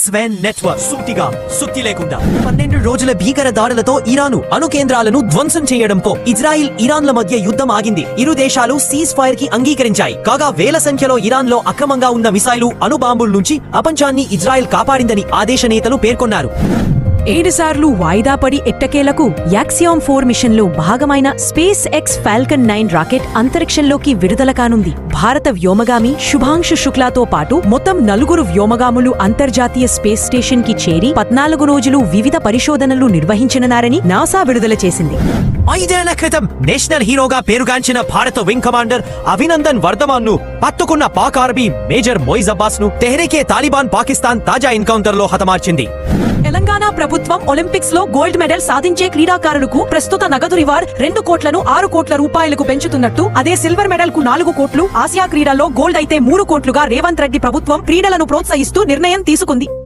స్వెన్ network సూటిగా సుత్తి లేకుండా. పన్నెండు రోజుల భీకర దాడులతో ఇరాను అణు కేంద్రాలను ధ్వంసం చేయడంతో ఇజ్రాయిల్ ఇరాన్ల మధ్య యుద్ధం ఆగింది. ఇరు దేశాలు సీజ్ ఫైర్కి అంగీకరించాయి. కాగా వేల సంఖ్యలో ఇరాన్లో అక్రమంగా ఉన్న మిసైలు అణు బాంబుల నుంచి ప్రపంచాన్ని ఇజ్రాయిల్ కాపాడిందని ఆ దేశ నేతలు పేర్కొన్నారు. ఏడుసార్లు వాయిదా పడి ఎట్టకేలకు యాక్సియామ్ ఫోర్ మిషన్లో భాగమైన SpaceX Falcon nine rocket అంతరిక్షంలోకి విడుదల కానుంది. భారత వ్యోమగామి శుభాంశు శుక్లాతో పాటు మొత్తం నలుగురు వ్యోమగాములు అంతర్జాతీయ స్పేస్ స్టేషన్కి చేరి పద్నాలుగు రోజులు వివిధ పరిశోధనలు నిర్వహించనున్నారని నాసా విడుదల చేసింది. ఐదేళ్ళ క్రితం నేషనల్ హీరోగా పేరుగాంచిన భారత వింగ్ కమాండర్ అభినందన్ వర్ధమాన్ను పట్టుకున్న పాక్ ఆర్మీ మేజర్ మొయిజ్ అబ్బాస్ను తెహ్రీకే తాలిబాన్ పాకిస్తాన్ తాజా ఎన్కౌంటర్లో హతమార్చింది. ఘానా ప్రభుత్వం ఒలింపిక్స్లో గోల్డ్ మెడల్ సాధించే క్రీడాకారులకు ప్రస్తుత నగదు రివార్డ్ రెండు కోట్లను ఆరు కోట్ల రూపాయలకు పెంచుతున్నట్టు. అదే సిల్వర్ మెడల్కు నాలుగు కోట్లు ఆసియా క్రీడల్లో గోల్డ్ అయితే మూడు కోట్లుగా రేవంత్ రెడ్డి ప్రభుత్వం క్రీడలను ప్రోత్సహిస్తూ నిర్ణయం తీసుకుంది.